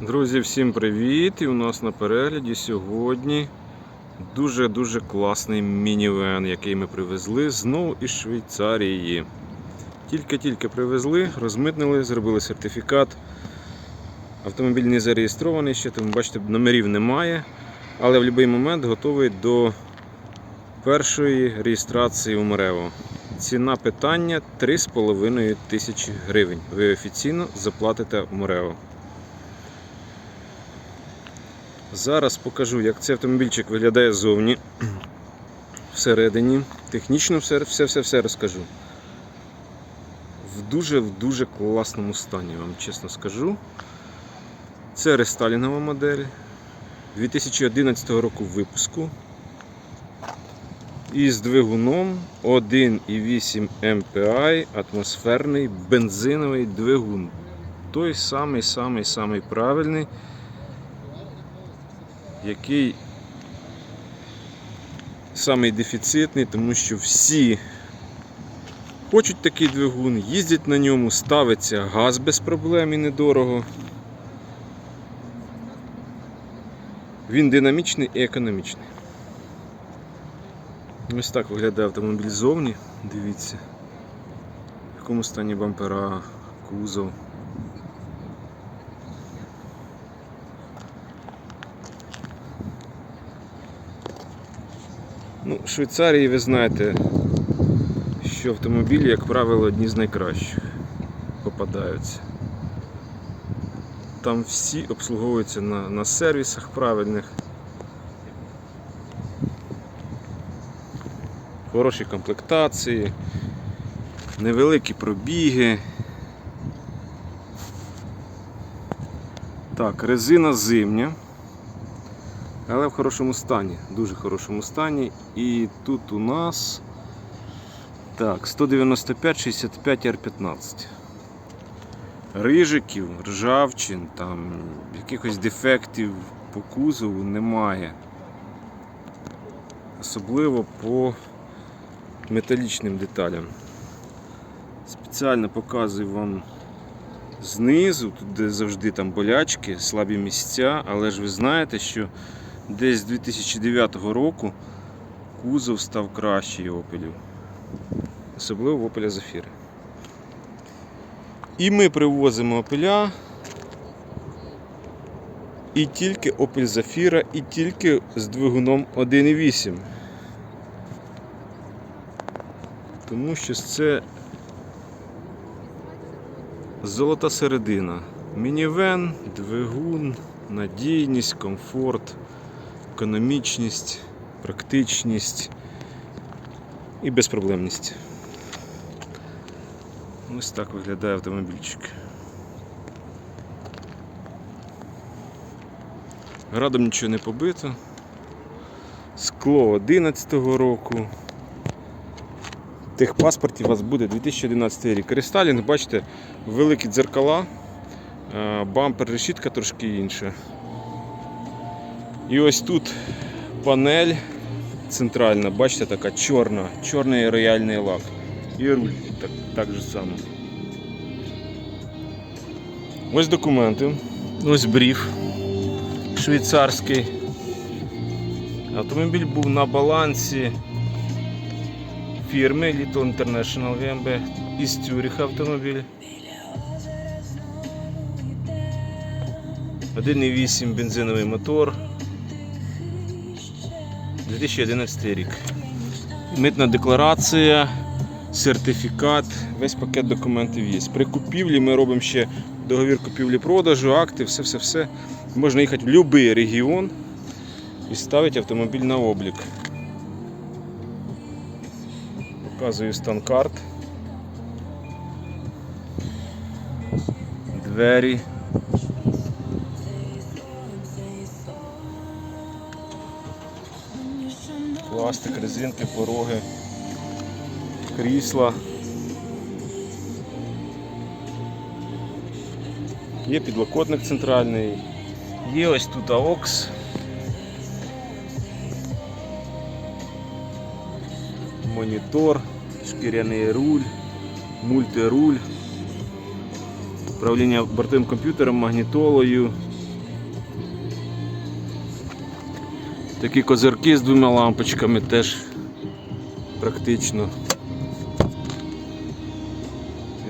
Друзі, всім привіт! І у нас на перегляді сьогодні дуже-дуже класний мінівен, який ми привезли знову із Швейцарії. Тільки-тільки привезли, розмитнили, зробили сертифікат. Автомобіль не зареєстрований ще, тому бачите, номерів немає, але в будь-який момент готовий до першої реєстрації у Мрево. Ціна питання 3,5 тисячі гривень. Ви офіційно заплатите в Мрево. Зараз покажу, як цей автомобільчик виглядає ззовні. Всередині. Технічно все, все, все, все розкажу. В дуже в дуже класному стані, вам чесно скажу. Це рестайлінгова модель 2011 року випуску. Із двигуном 1,8 MPI атмосферний бензиновий двигун. Той самий самий самий правильний який самий дефіцитний, тому що всі хочуть такий двигун, їздять на ньому, ставиться газ без проблем і недорого. Він динамічний і економічний. Ось так виглядає автомобіль ззовні, дивіться, в якому стані бампера, кузов. Ну, в Швейцарії ви знаєте, що автомобілі, як правило, одні з найкращих попадаються. Там всі обслуговуються на, на сервісах правильних. Хороші комплектації, невеликі пробіги. Так, резина зимня. Але в хорошому стані, дуже хорошому стані. І тут у нас так, 195-65 R15. Рижиків, ржавчин, там, якихось дефектів по кузову немає. Особливо по металічним деталям. Спеціально показую вам знизу, тут де завжди там болячки, слабі місця, але ж ви знаєте, що десь з 2009 року кузов став кращий опелів. Особливо в Opel Zafira. І ми привозимо опеля. І тільки Opel Zafira, і тільки з двигуном 1.8. Тому що це золота середина. Мінівен, двигун, надійність, комфорт економічність, практичність і безпроблемність. Ось так виглядає автомобільчик. Градом нічого не побито. Скло 11-го року. Техпаспорті у вас буде 2011 рік. Рестайлінг, бачите, великі дзеркала, бампер, решітка трошки інша. І ось тут панель центральна, бачите, така чорна, чорний рояльний лак. І руль так, так же само. Ось документи. Ось бриф швейцарський. Автомобіль був на балансі фірми Lito International VMB із Цюріха автомобіль. 1,8 бензиновий мотор. 2011 рік. Митна декларація, сертифікат, весь пакет документів є. При купівлі ми робимо ще договір купівлі-продажу, акти, все-все-все. Можна їхати в будь-який регіон і ставити автомобіль на облік. Показую стан карт. Двері. Резинки, пороги, крісла. Є підлокотник центральний, є ось тут AUX. Монітор, шкіряний руль, мультируль, управління бортовим комп'ютером, магнітолою, Такі козирки з двома лампочками теж практично.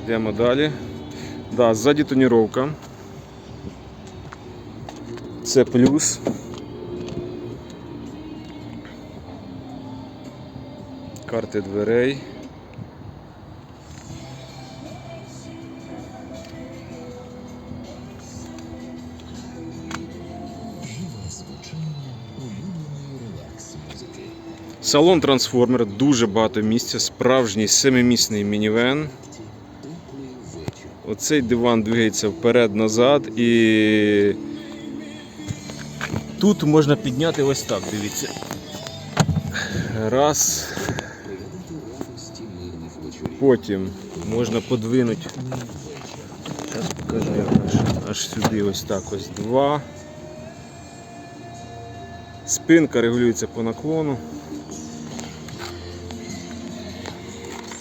Йдемо далі. Да, ззаді тоніровка. Це плюс. Карти дверей. Салон трансформер, дуже багато місця, справжній семимісний мінівен. Оцей диван двигається вперед-назад і тут можна підняти ось так, дивіться. Раз, потім можна подвинути. Зараз покажу аж, аж сюди ось так ось два. Спинка регулюється по наклону.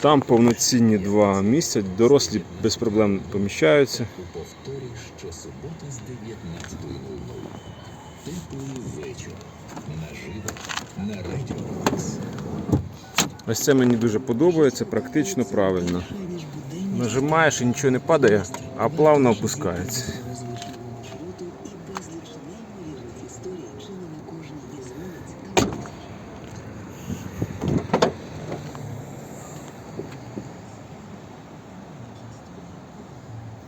Там повноцінні два місця, дорослі без проблем поміщаються. Повторі щосуботи з 19.00. Теплий вечір. Наживо на радіо Ось це мені дуже подобається, практично правильно. Нажимаєш і нічого не падає, а плавно опускається.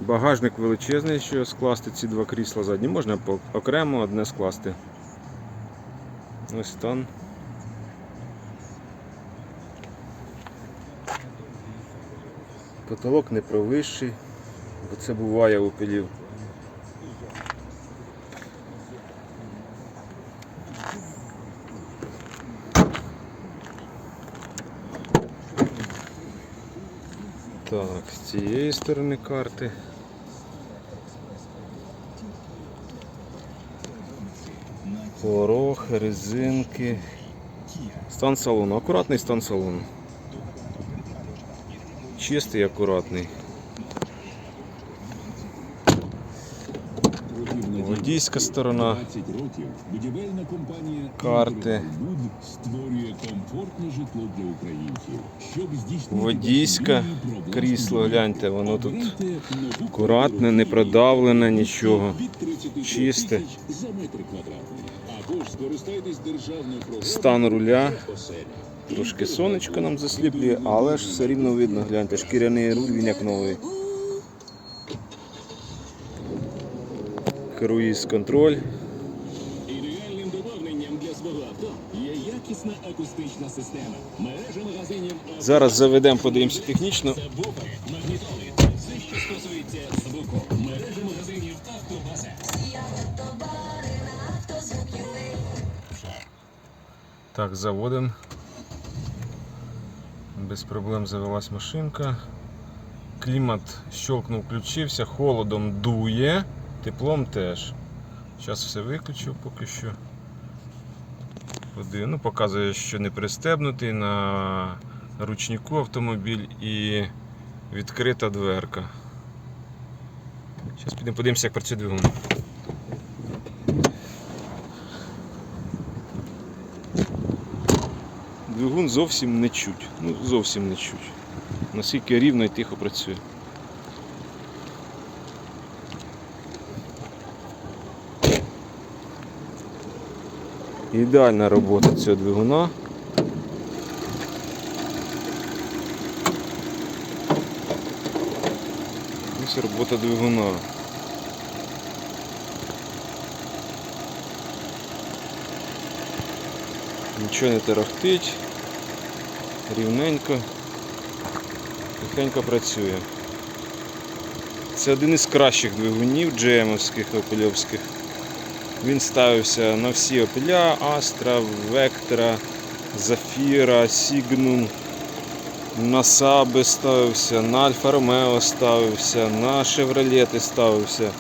Багажник величезний, що скласти ці два крісла задні. Можна окремо одне скласти. Ось стан. Потолок не провищий, бо це буває у пилів. Так, з цієї сторони карти. Порог, резинки. Стан салону. Акуратний стан салону. Чистий, акуратний. Водійська сторона. 20 років будівельна компанія Карти. Власний крісло, гляньте, воно тут акуратне, не продавлене, нічого. Чисте. Стан руля. Трошки сонечко нам засліплює, але ж все рівно видно, гляньте, шкіряний руль, він як новий. Круїз контроль. Ідеальним доповненням для свого авто є якісна акустична система. Мережа магазинів Зараз заведемо, подивимося технічно. Так, заводимо. Без проблем завелась машинка. Клімат щелкнув, включився, холодом дує, теплом теж. Зараз все виключив поки що. Ну, показує, що не пристебнутий на ручнику автомобіль і відкрита дверка. Зараз підемо подивимося, як працює двигун. Двигун зовсім не чуть. Ну, зовсім не чуть. Наскільки рівно і тихо працює. Ідеальна робота цього двигуна. Ось робота двигуна. Нічого не тарахтить, рівненько, тихенько працює. Це один із кращих двигунів GM-овських опельовських. Він ставився на всі опеля, Astra, Vectra, Zafira, Signum, на Saab ставився, на Альфа Ромео ставився, на Chevrolet ставився.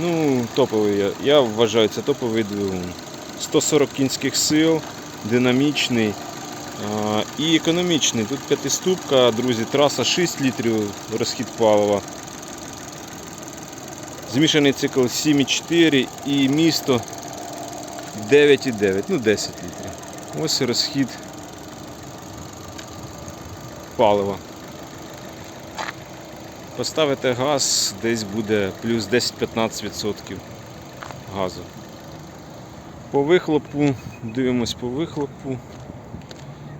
Ну, топовий, я, вважаю, це топовий двигун. 140 кінських сил, динамічний і економічний. Тут п'ятиступка, друзі, траса 6 літрів розхід палива. Змішаний цикл 7,4 і місто 9,9, ну 10 літрів. Ось розхід палива. Поставите газ, десь буде плюс 10-15% газу. По вихлопу, дивимось по вихлопу.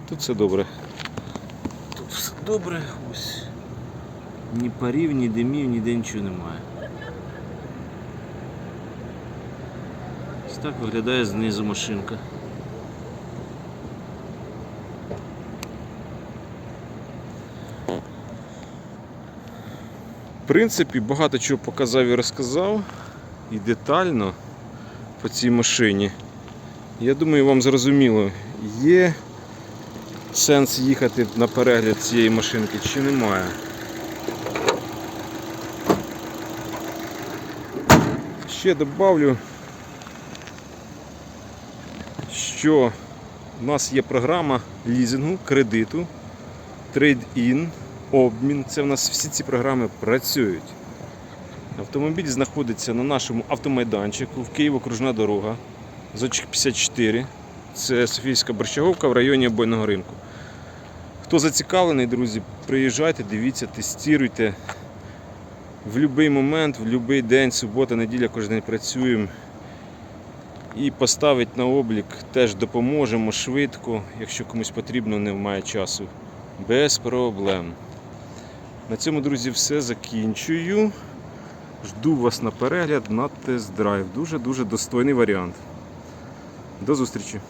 Тут все добре. Тут все добре, ось. Ні парів, ні димів, ніде нічого немає. Ось так виглядає знизу машинка. В принципі, багато чого показав і розказав і детально по цій машині. Я думаю, вам зрозуміло, є сенс їхати на перегляд цієї машинки чи немає. Ще добавлю, що у нас є програма лізингу, кредиту, трейд-ін, обмін. Це в нас всі ці програми працюють. Автомобіль знаходиться на нашому автомайданчику в Києво окружна дорога. Зочок 54. Це Софійська Борщаговка в районі обойного ринку. Хто зацікавлений, друзі, приїжджайте, дивіться, тестуйте. В будь-який момент, в будь-який день, субота, неділя, кожен день працюємо. І поставити на облік теж допоможемо швидко, якщо комусь потрібно, немає часу. Без проблем. На цьому, друзі, все закінчую. Жду вас на перегляд на тест-драйв. Дуже-дуже достойний варіант. До зустрічі!